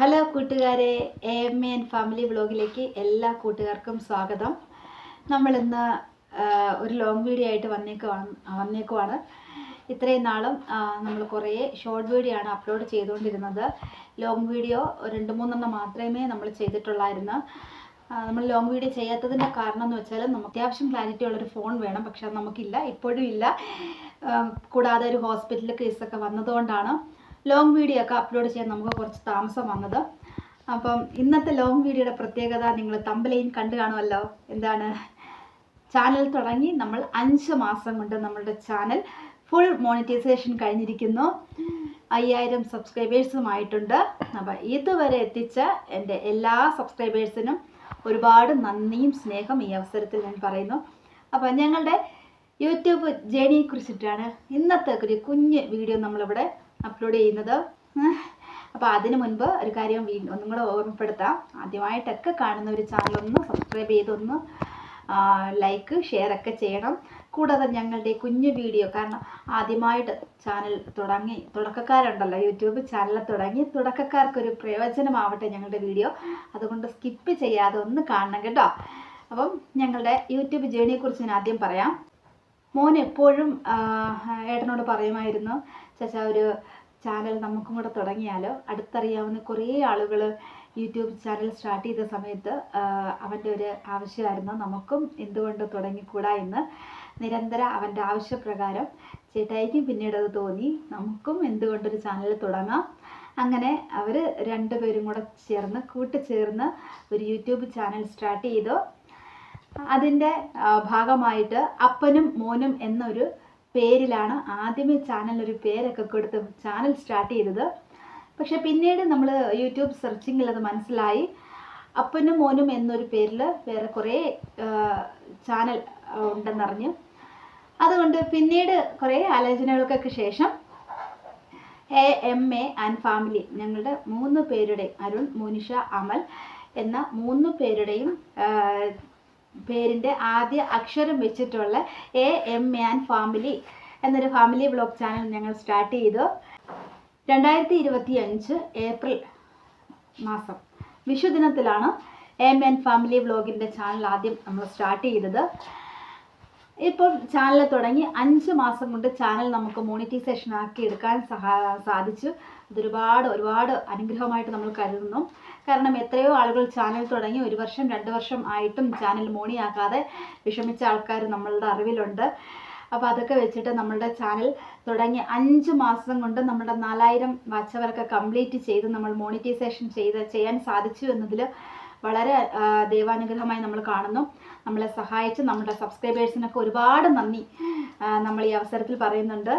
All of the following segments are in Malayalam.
ഹലോ കൂട്ടുകാരെ. എ എം എൻ ഫാമിലി വ്ളോഗിലേക്ക് എല്ലാ കൂട്ടുകാർക്കും സ്വാഗതം. നമ്മളിന്ന് ഒരു ലോങ് വീഡിയോ ആയിട്ട് വന്നേക്കുവാണ് വന്നേക്കുവാണ്. ഇത്രയും നാളും നമ്മൾ കുറേ ഷോർട്ട് വീഡിയോ ആണ് അപ്ലോഡ് ചെയ്തുകൊണ്ടിരുന്നത്. ലോങ് വീഡിയോ രണ്ട് മൂന്നെണ്ണം മാത്രമേ നമ്മൾ ചെയ്തിട്ടുള്ളായിരുന്നു. നമ്മൾ ലോങ് വീഡിയോ ചെയ്യാത്തതിന്റെ കാരണം എന്ന് വെച്ചാൽ നമുക്ക് അത്യാവശ്യം ക്ലാരിറ്റി ഉള്ളൊരു ഫോൺ വേണം പക്ഷെ അത് നമുക്കില്ല. ഇപ്പോഴും ഇല്ല. കൂടാതെ ഒരു ഹോസ്പിറ്റൽ കേസൊക്കെ വന്നതുകൊണ്ടാണ്. ലോങ് വീഡിയോ ഒക്കെ അപ്ലോഡ് ചെയ്യാൻ നമുക്ക് കുറച്ച് താമസം വന്നത്. അപ്പം ഇന്നത്തെ ലോങ് വീഡിയോയുടെ പ്രത്യേകത നിങ്ങൾ തമ്പലയും കണ്ടു കാണുമല്ലോ. എന്താണ്? ചാനൽ തുടങ്ങി നമ്മൾ അഞ്ച് മാസം കൊണ്ട് നമ്മളുടെ ചാനൽ ഫുൾ മോണിറ്റൈസേഷൻ കഴിഞ്ഞിരിക്കുന്നു. അയ്യായിരം സബ്സ്ക്രൈബേഴ്സുമായിട്ടുണ്ട് അപ്പം ഇതുവരെ എത്തിച്ച എന്റെ എല്ലാ സബ്സ്ക്രൈബേഴ്സിനും ഒരുപാട് നന്ദിയും സ്നേഹം ഈ അവസരത്തിൽ ഞാൻ പറയുന്നു. അപ്പം ഞങ്ങളുടെ യൂട്യൂബ് ജേണിയെ കുറിച്ചിട്ടാണ് ഇന്നത്തെ ഒരു കുഞ്ഞ് വീഡിയോ നമ്മളിവിടെ അപ്ലോഡ് ചെയ്യുന്നത്. അപ്പോൾ അതിന് മുൻപ് ഒരു കാര്യം ഒന്നും കൂടെ ഓർമ്മപ്പെടുത്താം. ആദ്യമായിട്ടൊക്കെ കാണുന്ന ഒരു ചാനൽ ഒന്ന് സബ്സ്ക്രൈബ് ചെയ്തൊന്ന് ലൈക്ക് ഷെയർ ഒക്കെ ചെയ്യണം. കൂടാതെ ഞങ്ങളുടെ കുഞ്ഞു വീഡിയോ കാരണം ആദ്യമായിട്ട് ചാനൽ തുടങ്ങി തുടക്കക്കാരുണ്ടല്ലോ യൂട്യൂബ് ചാനൽ തുടങ്ങി തുടക്കക്കാർക്കൊരു പ്രയോജനമാവട്ടെ ഞങ്ങളുടെ വീഡിയോ അതുകൊണ്ട് സ്കിപ്പ് ചെയ്യാതെ ഒന്ന് കാണണം കേട്ടോ. അപ്പം ഞങ്ങളുടെ യൂട്യൂബ് ജേണിയെക്കുറിച്ച് ഞാൻ ആദ്യം പറയാം. മോൻ എപ്പോഴും ഏട്ടനോട് പറയുമായിരുന്നു ചേച്ചാ ഒരു ചാനൽ നമുക്കും കൂടെ തുടങ്ങിയാലോ? അടുത്തറിയാവുന്ന കുറേ ആളുകൾ യൂട്യൂബ് ചാനൽ സ്റ്റാർട്ട് ചെയ്ത സമയത്ത് അവന്റെ ഒരു ആവശ്യമായിരുന്നു. നമുക്കും എന്തുകൊണ്ട് തുടങ്ങിക്കൂടാ എന്ന് നിരന്തരം അവന്റെ ആവശ്യപ്രകാരം ചേട്ടായിക്കും പിന്നീട് അത് തോന്നി. നമുക്കും എന്തുകൊണ്ടൊരു ചാനൽ തുടങ്ങാം. അങ്ങനെ അവർ രണ്ടുപേരും കൂടെ ചേർന്ന് കൂട്ടുചേർന്ന് ഒരു യൂട്യൂബ് ചാനൽ സ്റ്റാർട്ട് ചെയ്തു. അതിന്റെ ഭാഗമായിട്ട് അപ്പനും മോനും എന്നൊരു പേരിലാണ് ആദ്യമേ ചാനൽ ഒരു പേരൊക്കെ കൊടുത്ത് ചാനൽ സ്റ്റാർട്ട് ചെയ്തത്. പക്ഷെ പിന്നീട് നമ്മൾ യൂട്യൂബ് സെർച്ചിങ്ങിൽ അത് മനസ്സിലായി. അപ്പനും മോനും എന്നൊരു പേരിൽ വേറെ കുറേ ചാനൽ ഉണ്ടെന്നറിഞ്ഞു. അതുകൊണ്ട് പിന്നീട് കുറേ ആലോചനകൾക്കൊക്കെ ശേഷം A M A and family ഞങ്ങളുടെ മൂന്ന് പേരുടെയും അരുൺ മോനിഷ അമൽ എന്ന മൂന്ന് പേരുടെയും പേരിന്റെ ആദ്യ അക്ഷരം വെച്ചിട്ടുള്ള എ എം ആൻഡ് ഫാമിലി എന്നൊരു ഫാമിലി ബ്ലോഗ് ചാനൽ ഞങ്ങൾ സ്റ്റാർട്ട് ചെയ്തു. രണ്ടായിരത്തി ഇരുപത്തി അഞ്ച് ഏപ്രിൽ മാസം വിഷുദിനത്തിലാണ് എം ആൻഡ് ഫാമിലി വ്ളോഗിന്റെ ചാനൽ ആദ്യം നമ്മൾ സ്റ്റാർട്ട് ചെയ്തത്. ഇപ്പോൾ ചാനൽ തുടങ്ങി അഞ്ച് മാസം കൊണ്ട് ചാനൽ നമുക്ക് മോണിറ്റൈസേഷൻ ആക്കി എടുക്കാൻ സഹാ സാധിച്ചു. ഇതൊരുപാട് ഒരുപാട് അനുഗ്രഹമായിട്ട് നമ്മൾ കരുതുന്നു. കാരണം എത്രയോ ആളുകൾ ചാനൽ തുടങ്ങി ഒരു വർഷം രണ്ട് വർഷം ആയിട്ടും ചാനൽ മോണിയാക്കാതെ വിഷമിച്ച ആൾക്കാർ നമ്മളുടെ അറിവിലുണ്ട്. അപ്പോൾ അതൊക്കെ വെച്ചിട്ട് നമ്മളുടെ ചാനൽ തുടങ്ങി അഞ്ച് മാസം കൊണ്ട് നമ്മുടെ നാലായിരം വാച്ചവരൊക്കെ കംപ്ലീറ്റ് ചെയ്ത് നമ്മൾ മോണിറ്റൈസേഷൻ ചെയ്ത് ചെയ്യാൻ സാധിച്ചു എന്നതിൽ വളരെ ദൈവാനുഗ്രഹമായി നമ്മൾ കാണുന്നു. നമ്മളെ സഹായിച്ച് നമ്മുടെ സബ്സ്ക്രൈബേഴ്സിനൊക്കെ ഒരുപാട് നന്ദി. നമ്മൾ ഈ അവസരത്തിൽ പറയുന്നുണ്ട്.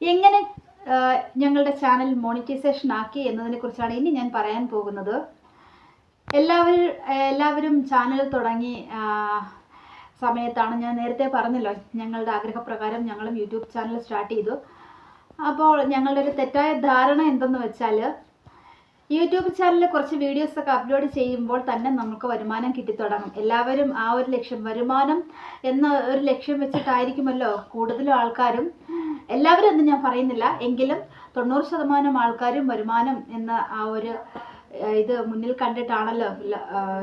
എങ്ങനെ ഞങ്ങളുടെ ചാനൽ മോണിറ്റൈസേഷൻ ആക്കി എന്നതിനെ കുറിച്ചാണ് ഇനി ഞാൻ പറയാൻ പോകുന്നത്. എല്ലാവരും എല്ലാവരും ചാനൽ തുടങ്ങി സമയത്താണ് ഞാൻ നേരത്തെ പറഞ്ഞല്ലോ ഞങ്ങളുടെ ആഗ്രഹപ്രകാരം ഞങ്ങളും യൂട്യൂബ് ചാനൽ സ്റ്റാർട്ട് ചെയ്തു. അപ്പോൾ ഞങ്ങളുടെ ഒരു തെറ്റായ ധാരണ എന്തെന്ന് വെച്ചാൽ യൂട്യൂബ് ചാനലിൽ കുറച്ച് വീഡിയോസ് ഒക്കെ അപ്ലോഡ് ചെയ്യുമ്പോൾ തന്നെ നമുക്ക് വരുമാനം കിട്ടിത്തുടങ്ങും എല്ലാവരും ആ ഒരു ലക്ഷ്യം വരുമാനം എന്ന ഒരു ലക്ഷ്യം വെച്ചിട്ടായിരിക്കുമല്ലോ കൂടുതലും ആൾക്കാരും. എല്ലാവരും എന്ന് ഞാൻ പറയുന്നില്ല. എങ്കിലും തൊണ്ണൂറ് ശതമാനം ആൾക്കാരും വരുമാനം എന്ന ആ ഒരു ഇത് മുന്നിൽ കണ്ടിട്ടാണല്ലോ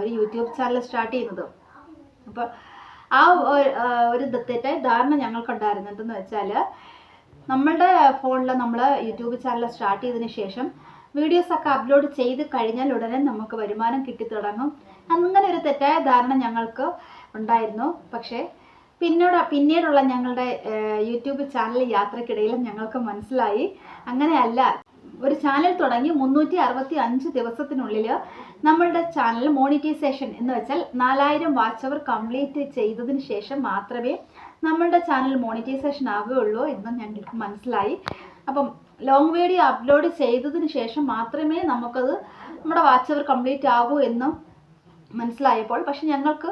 ഒരു യൂട്യൂബ് ചാനൽ സ്റ്റാർട്ട് ചെയ്യുന്നത്. അപ്പോൾ ആ ഒരു- തെറ്റായ ധാരണ ഞങ്ങൾക്കുണ്ടായിരുന്നു. എന്തെന്ന് വെച്ചാൽ നമ്മളുടെ ഫോണിൽ നമ്മൾ യൂട്യൂബ് ചാനൽ സ്റ്റാർട്ട് ചെയ്തതിന് ശേഷം വീഡിയോസ് ഒക്കെ അപ്ലോഡ് ചെയ്ത് കഴിഞ്ഞാൽ ഉടനെ നമുക്ക് വരുമാനം കിട്ടിത്തുടങ്ങും അങ്ങനെ ഒരു തെറ്റായ ധാരണ ഞങ്ങൾക്ക് ഉണ്ടായിരുന്നു. പക്ഷേ പിന്നീട് പിന്നീടുള്ള ഞങ്ങളുടെ യൂട്യൂബ് ചാനൽ യാത്രക്കിടയിൽ ഞങ്ങൾക്ക് മനസ്സിലായി. അങ്ങനെയല്ല ഒരു ചാനൽ തുടങ്ങി മുന്നൂറ്റി അറുപത്തി അഞ്ച് ദിവസത്തിനുള്ളിൽ നമ്മളുടെ ചാനൽ മോണിറ്റൈസേഷൻ എന്ന് വെച്ചാൽ നാലായിരം വാച്ച് അവർ കംപ്ലീറ്റ് ചെയ്തതിന് ശേഷം മാത്രമേ നമ്മളുടെ ചാനൽ മോണിറ്റൈസേഷൻ ആവുകയുള്ളൂ എന്ന് ഞങ്ങൾക്ക് മനസ്സിലായി. അപ്പം ലോങ് വീഡിയോ അപ്ലോഡ് ചെയ്തതിന് ശേഷം മാത്രമേ നമുക്കത് നമ്മുടെ വാച്ച് അവർ കംപ്ലീറ്റ് ആകൂ എന്നും മനസ്സിലായപ്പോൾ പക്ഷെ ഞങ്ങൾക്ക്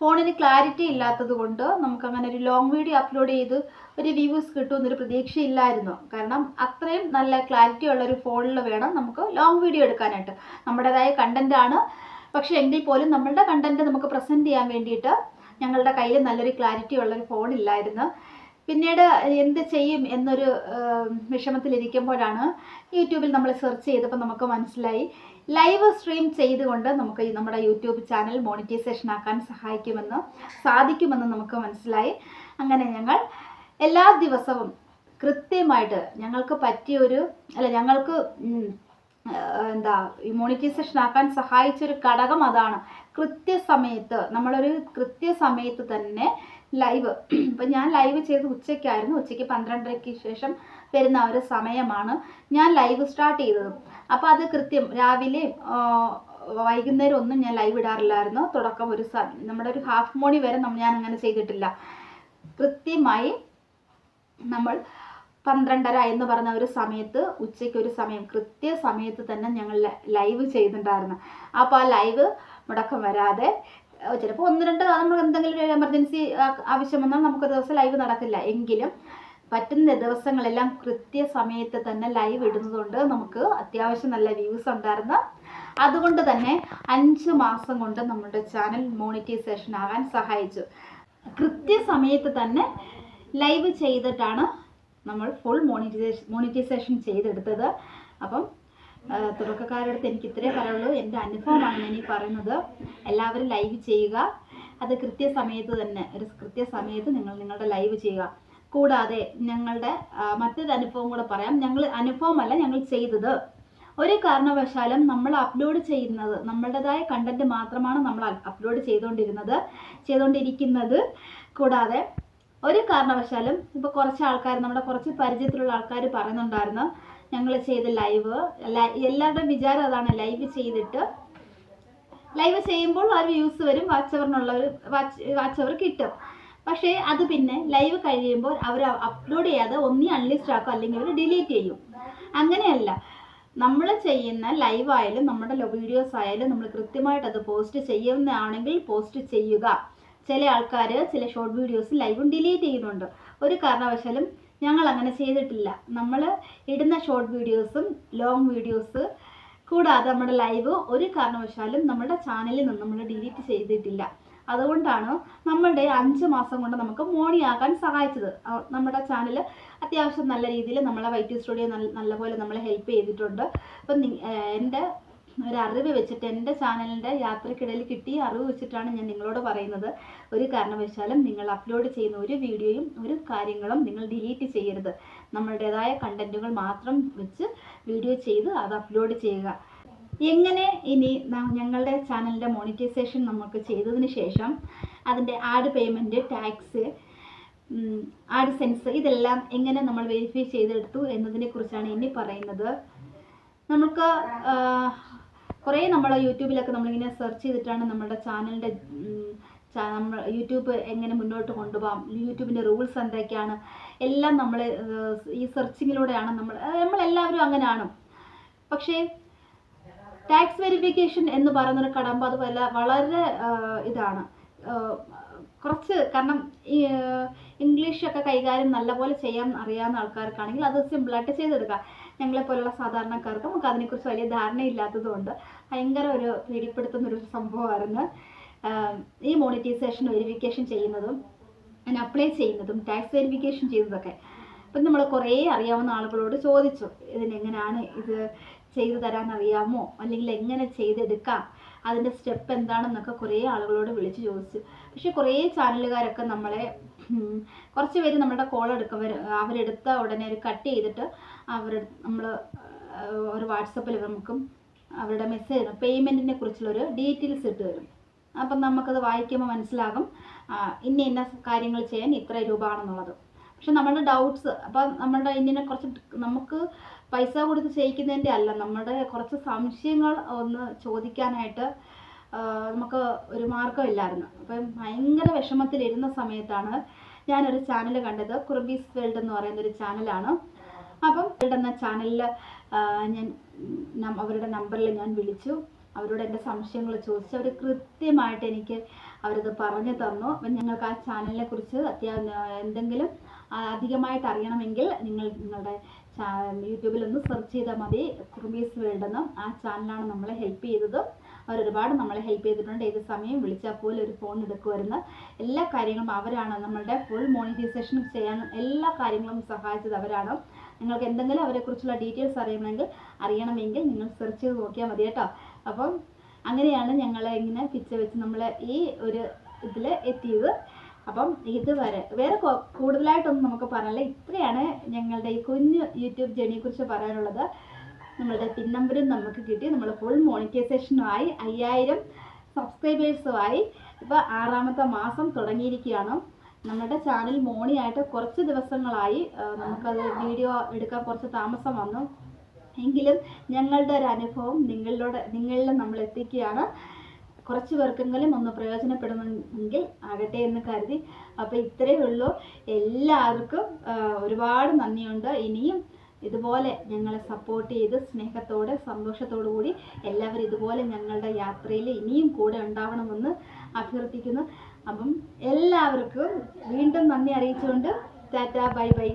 ഫോണിന് ക്ലാരിറ്റി ഇല്ലാത്തത് കൊണ്ട് നമുക്കങ്ങനെ ഒരു ലോങ് വീഡിയോ അപ്ലോഡ് ചെയ്ത് ഒരു വ്യൂസ് കിട്ടുമെന്നൊരു പ്രതീക്ഷയില്ലായിരുന്നു. കാരണം അത്രയും നല്ല ക്ലാരിറ്റി ഉള്ള ഒരു ഫോണിൽ വേണം നമുക്ക് ലോങ് വീഡിയോ എടുക്കാനായിട്ട്. നമ്മുടേതായ കണ്ടന്റ് ആണ്. പക്ഷെ എങ്കിൽ പോലും നമ്മളുടെ കണ്ടന്റ് നമുക്ക് പ്രസന്റ് ചെയ്യാൻ വേണ്ടിയിട്ട് ഞങ്ങളുടെ കയ്യിൽ നല്ലൊരു ക്ലാരിറ്റി ഉള്ളൊരു ഫോൺ ഇല്ലായിരുന്നു. പിന്നീട് എന്ത് ചെയ്യും എന്നൊരു വിഷമത്തിലിരിക്കുമ്പോഴാണ് യൂട്യൂബിൽ നമ്മൾ സെർച്ച് ചെയ്തപ്പോൾ നമുക്ക് മനസ്സിലായി. ലൈവ് സ്ട്രീം ചെയ്തുകൊണ്ട് നമുക്ക് നമ്മുടെ യൂട്യൂബ് ചാനൽ മോണിറ്റൈസേഷൻ ആക്കാൻ സഹായിക്കുമെന്ന് സാധിക്കുമെന്ന് നമുക്ക് മനസ്സിലായി. അങ്ങനെ ഞങ്ങൾ എല്ലാ ദിവസവും കൃത്യമായിട്ട് ഞങ്ങൾക്ക് പറ്റിയൊരു അല്ല ഞങ്ങൾക്ക് എന്താ ഈ മോണിറ്റൈസേഷൻ ആക്കാൻ സഹായിച്ചൊരു ഘടകം അതാണ്. കൃത്യസമയത്ത് നമ്മളൊരു കൃത്യസമയത്ത് തന്നെ ലൈവ്. ഇപ്പം ഞാൻ ലൈവ് ചെയ്ത് ഉച്ചയ്ക്കായിരുന്നു. ഉച്ചയ്ക്ക് പന്ത്രണ്ടരയ്ക്ക് ശേഷം വരുന്ന ഒരു സമയമാണ് ഞാൻ ലൈവ് സ്റ്റാർട്ട് ചെയ്തത്. അപ്പോൾ അത് കൃത്യം രാവിലെ വൈകുന്നേരം ഒന്നും ഞാൻ ലൈവ് ഇടാറില്ലായിരുന്നു. തുടക്കം ഒരു നമ്മുടെ ഒരു ഹാഫ് മോണി വരെ ഞാൻ അങ്ങനെ ചെയ്തിട്ടില്ല. കൃത്യമായി നമ്മൾ പന്ത്രണ്ടര എന്ന് പറഞ്ഞ ഒരു സമയത്ത് ഉച്ചയ്ക്ക് ഒരു സമയം കൃത്യ സമയത്ത് തന്നെ ഞങ്ങൾ ലൈവ് ചെയ്തിട്ടുണ്ടായിരുന്നു. അപ്പോൾ ആ ലൈവ് മുടക്കം വരാതെ ചിലപ്പോൾ ഒന്ന് രണ്ട് നമ്മൾ എന്തെങ്കിലും ഒരു എമർജൻസി ആവശ്യം വന്നാൽ നമുക്ക് ദിവസം ലൈവ് നടക്കില്ല. എങ്കിലും പറ്റുന്ന ദിവസങ്ങളെല്ലാം കൃത്യസമയത്ത് തന്നെ ലൈവ് ഇടുന്നതുകൊണ്ട് നമുക്ക് അത്യാവശ്യം നല്ല വ്യൂസ് ഉണ്ടായിരുന്നു. അതുകൊണ്ട് തന്നെ അഞ്ച് മാസം കൊണ്ട് നമ്മുടെ ചാനൽ മോണിറ്റൈസേഷൻ ആകാൻ സഹായിച്ചു. കൃത്യസമയത്ത് തന്നെ ലൈവ് ചെയ്തിട്ടാണ് നമ്മൾ ഫുൾ മോണിറ്റൈസേഷൻ മോണിറ്റൈസേഷൻ ചെയ്തെടുത്തത്. അപ്പം ആ, തുടക്കക്കാരുടെ അടുത്ത് എനിക്ക് ഇത്രേ പറയുള്ളൂ. എന്റെ അനുഭവമാണ് ഞാൻ ഈ പറയുന്നത്. എല്ലാവരും ലൈവ് ചെയ്യുക. അത് കൃത്യസമയത്ത് തന്നെ ഒരു കൃത്യസമയത്ത് നിങ്ങൾ നിങ്ങളുടെ ലൈവ് ചെയ്യുക. കൂടാതെ ഞങ്ങളുടെ മറ്റൊരു അനുഭവം കൂടെ പറയാം. ഞങ്ങൾ അനുഭവമല്ല ഞങ്ങൾ ചെയ്തത്. ഒരു കാരണവശാലും നമ്മൾ അപ്ലോഡ് ചെയ്യുന്നത് നമ്മളുടേതായ കണ്ടന്റ് മാത്രമാണ് നമ്മൾ അപ്ലോഡ് ചെയ്തുകൊണ്ടിരുന്നത് ചെയ്തുകൊണ്ടിരിക്കുന്നത്. കൂടാതെ ഒരു കാരണവശാലും ഇപ്പോൾ കുറച്ച് ആൾക്കാർ നമ്മുടെ കുറച്ച് പരിചയത്തിലുള്ള ആൾക്കാർ പറയുന്നുണ്ടായിരുന്നു. ഞങ്ങൾ ചെയ്ത ലൈവ്. എല്ലാവരുടെയും വിചാരം അതാണ് ലൈവ് ചെയ്തിട്ട്. ലൈവ് ചെയ്യുമ്പോൾ ആ വ്യൂസ് വരും വാച്ച് അവറിനുള്ള വാച്ച് അവർ കിട്ടും. പക്ഷേ അത് പിന്നെ ലൈവ് കഴിയുമ്പോൾ അവർ അപ്ലോഡ് ചെയ്യാതെ ഒന്നി അൺലിസ്റ്റ് ആക്കും അല്ലെങ്കിൽ അവർ ഡിലീറ്റ് ചെയ്യും. അങ്ങനെയല്ല. നമ്മൾ ചെയ്യുന്ന ലൈവ് ആയാലും നമ്മുടെ വീഡിയോസ് ആയാലും നമ്മൾ കൃത്യമായിട്ട് അത് പോസ്റ്റ് ചെയ്യുന്നതാണെങ്കിൽ പോസ്റ്റ് ചെയ്യുക. ചില ആൾക്കാർ ചില ഷോർട്ട് വീഡിയോസ് ലൈവും ഡിലീറ്റ് ചെയ്യുന്നുണ്ട്. ഒരു കാരണവശാലും ഞങ്ങൾ അങ്ങനെ ചെയ്തിട്ടില്ല. നമ്മൾ ഇടുന്ന ഷോർട്ട് വീഡിയോസും ലോങ് വീഡിയോസ് കൂടാതെ നമ്മുടെ ലൈവ് ഒരു കാരണവശാലും നമ്മുടെ ചാനലിൽ നിന്ന് നമ്മൾ ഡിലീറ്റ് ചെയ്തിട്ടില്ല. അതുകൊണ്ടാണ് നമ്മളുടെ അഞ്ച് മാസം കൊണ്ട് നമുക്ക് മോണിയാകാൻ സഹായിച്ചത്. നമ്മുടെ ചാനൽ അത്യാവശ്യം നല്ല രീതിയിൽ നമ്മളെ വൈറ്റ് സ്റ്റുഡിയോ നല്ല നല്ലപോലെ നമ്മളെ ഹെൽപ്പ് ചെയ്തിട്ടുണ്ട്. അപ്പം എന്റെ ഒരു അറിവ് വെച്ചിട്ട് എന്റെ ചാനലിന്റെ യാത്രക്കിടയിൽ കിട്ടിയ അറിവ് വെച്ചിട്ടാണ് ഞാൻ നിങ്ങളോട് പറയുന്നത്. ഒരു കാരണവശാലും നിങ്ങൾ അപ്ലോഡ് ചെയ്യുന്ന ഒരു വീഡിയോയും ഒരു കാര്യങ്ങളും നിങ്ങൾ ഡിലീറ്റ് ചെയ്യരുത്. നമ്മളുടേതായ കണ്ടന്റുകൾ മാത്രം വെച്ച് വീഡിയോ ചെയ്ത് അത് അപ്ലോഡ് ചെയ്യുക. എങ്ങനെ ഇനി ഞങ്ങളുടെ ചാനലിന്റെ മോണിറ്റൈസേഷൻ നമുക്ക് ചെയ്തതിന് ശേഷം അതിന്റെ ad payment tax AdSense ഇതെല്ലാം എങ്ങനെ നമ്മൾ വെരിഫൈ ചെയ്തെടുത്തു എന്നതിനെ കുറിച്ചാണ് ഇനി പറയുന്നത്. നമുക്ക് കുറേ നമ്മൾ യൂട്യൂബിലൊക്കെ നമ്മളിങ്ങനെ സെർച്ച് ചെയ്തിട്ടാണ് നമ്മുടെ ചാനലിന്റെ നമ്മൾ യൂട്യൂബ് എങ്ങനെ മുന്നോട്ട് കൊണ്ടുപോകാം യൂട്യൂബിന്റെ റൂൾസ് എന്തൊക്കെയാണ് എല്ലാം നമ്മൾ ഈ സെർച്ചിങ്ങിലൂടെയാണ് നമ്മൾ നമ്മളെല്ലാവരും അങ്ങനെയാണ് പക്ഷേ ടാക്സ് വെരിഫിക്കേഷൻ എന്ന് പറയുന്നൊരു കടമ്പ അത് വല്ല വളരെ ഇതാണ്. കുറച്ച് കാരണം ഈ ഇംഗ്ലീഷൊക്കെ കൈകാര്യം നല്ലപോലെ ചെയ്യാൻ അറിയാവുന്ന ആൾക്കാർക്കാണെങ്കിൽ അത് സിമ്പിളായിട്ട് ചെയ്തെടുക്കാം. ഞങ്ങളെ പോലുള്ള സാധാരണക്കാർക്ക് നമുക്ക് അതിനെക്കുറിച്ച് വലിയ ധാരണയില്ലാത്തതുകൊണ്ട് ഭയങ്കര ഒരു പേടിപ്പെടുത്തുന്ന ഒരു സംഭവമായിരുന്നു ഈ മോണിറ്റൈസേഷൻ വെരിഫിക്കേഷൻ ചെയ്യുന്നതും അതിന് അപ്ലൈ ചെയ്യുന്നതും ടാക്സ് വെരിഫിക്കേഷൻ ചെയ്തതൊക്കെ അപ്പം നമ്മൾ കുറേ അറിയാവുന്ന ആളുകളോട് ചോദിച്ചു ഇതിനെങ്ങനെയാണ് ഇത് ചെയ്തു തരാൻ അറിയാമോ അല്ലെങ്കിൽ എങ്ങനെ ചെയ്തെടുക്കാം? അതിന്റെ സ്റ്റെപ്പ് എന്താണെന്നൊക്കെ കുറേ ആളുകളോട് വിളിച്ച് ചോദിച്ചു. പക്ഷെ കുറേ ചാനലുകാരൊക്കെ നമ്മളെ കുറച്ച് പേര് നമ്മുടെ കോൾ എടുക്കും അവരെടുത്ത ഉടനെ ഒരു കട്ട് ചെയ്തിട്ട് അവർ നമ്മൾ ഒരു വാട്സപ്പിൽ നമുക്കും അവരുടെ മെസ്സേജ് പേയ്മെന്റിനെ കുറിച്ചുള്ളൊരു ഡീറ്റെയിൽസ് ഇട്ട് തരും. അപ്പം നമുക്കത് വായിക്കുമ്പോൾ മനസ്സിലാകും ഇന്ന ഇന്ന കാര്യങ്ങൾ ചെയ്യാൻ ഇത്ര രൂപ ആണെന്നുള്ളത് പക്ഷെ നമ്മുടെ ഡൗട്ട്സ് അപ്പം നമ്മുടെ ഇന്നിനെ കുറച്ച് നമുക്ക് പൈസ കൊടുത്ത് ചെയ്യിക്കുന്നതിന്റെ അല്ല നമ്മുടെ കുറച്ച് സംശയങ്ങൾ ഒന്ന് ചോദിക്കാനായിട്ട് നമുക്ക് ഒരു മാർഗമില്ലായിരുന്നു അപ്പം ഭയങ്കര വിഷമത്തിലിരുന്ന സമയത്താണ് ഞാനൊരു ചാനൽ കണ്ടത്. കുറുബീസ് വേൾഡ് എന്ന് പറയുന്ന ഒരു ചാനലാണ് അപ്പം വേൾഡ് എന്ന ചാനലിൽ ഞാൻ അവരുടെ നമ്പറിൽ ഞാൻ വിളിച്ചു. അവരോട് എന്റെ സംശയങ്ങൾ ചോദിച്ചു. അവർ കൃത്യമായിട്ട് എനിക്ക് അവരത് പറഞ്ഞു തന്നു. അപ്പം ഞങ്ങൾക്ക് ആ ചാനലിനെ കുറിച്ച് അത്യാവശ്യം എന്തെങ്കിലും അധികമായിട്ട് അറിയണമെങ്കിൽ നിങ്ങൾ നിങ്ങളുടെ യൂട്യൂബിൽ ഒന്ന് സെർച്ച് ചെയ്താൽ മതി. കുറുബീസ് വേൾഡ് എന്ന് ആ ചാനലാണ് നമ്മളെ ഹെൽപ്പ് ചെയ്തത്. അവർ ഒരുപാട് നമ്മളെ ഹെൽപ്പ് ചെയ്തിട്ടുണ്ട്. ഏത് സമയം വിളിച്ചാൽ പോലും ഒരു ഫോൺ എടുക്കുമായിരുന്നു എല്ലാ കാര്യങ്ങളും അവരാണ് നമ്മളുടെ ഫുൾ മോണിറ്റൈസേഷൻ ചെയ്യാൻ എല്ലാ കാര്യങ്ങളും സഹായിച്ചത് അവരാണ്. നിങ്ങൾക്ക് എന്തെങ്കിലും അവരെക്കുറിച്ചുള്ള ഡീറ്റെയിൽസ് അറിയണമെങ്കിൽ അറിയണമെങ്കിൽ നിങ്ങൾ സെർച്ച് ചെയ്ത് നോക്കിയാൽ മതി കേട്ടോ. അപ്പം അങ്ങനെയാണ് ഞങ്ങൾ ഇങ്ങനെ പിച്ച വെച്ച് നമ്മൾ ഈ ഒരു ഇതിൽ എത്തിയത്. അപ്പം ഇതുവരെ വേറെ കൂടുതലായിട്ടൊന്നും നമുക്ക് പറയാനില്ല. ഇത്രയാണ് ഞങ്ങളുടെ ഈ കുഞ്ഞു യൂട്യൂബ് ജേണിയെ കുറിച്ച് പറയാനുള്ളത്. നമ്മളുടെ പിൻ നമ്പറും നമുക്ക് കിട്ടി. നമ്മൾ ഫുൾ മോണിറ്റൈസേഷനുമായി അയ്യായിരം സബ്സ്ക്രൈബേഴ്സുമായി ഇപ്പോൾ ആറാമത്തെ മാസം തുടങ്ങിയിരിക്കുകയാണ്. നമ്മുടെ ചാനൽ മോണിയായിട്ട് കുറച്ച് ദിവസങ്ങളായി നമുക്കത് വീഡിയോ എടുക്കാൻ കുറച്ച് താമസം വന്നു. എങ്കിലും ഞങ്ങളുടെ ഒരു അനുഭവം നിങ്ങളിലൂടെ നിങ്ങളിൽ നമ്മൾ എത്തിക്കുകയാണ്. കുറച്ച് പേർക്കെങ്കിലും ഒന്ന് പ്രയോജനപ്പെടുന്നെങ്കിൽ ആകട്ടെ എന്ന് കരുതി. അപ്പോൾ ഇത്രയേ ഉള്ളൂ. എല്ലാവർക്കും ഒരുപാട് നന്ദിയുണ്ട്. ഇനിയും ഇതുപോലെ ഞങ്ങളെ സപ്പോർട്ട് ചെയ്ത് സ്നേഹത്തോടെ സന്തോഷത്തോടു കൂടി എല്ലാവരും ഇതുപോലെ ഞങ്ങളുടെ യാത്രയിൽ ഇനിയും കൂടെ ഉണ്ടാവണമെന്ന് അഭ്യർത്ഥിക്കുന്നു. അപ്പം എല്ലാവർക്കും വീണ്ടും നന്ദി അറിയിച്ചുകൊണ്ട് ടാറ്റ ബൈ ബൈ.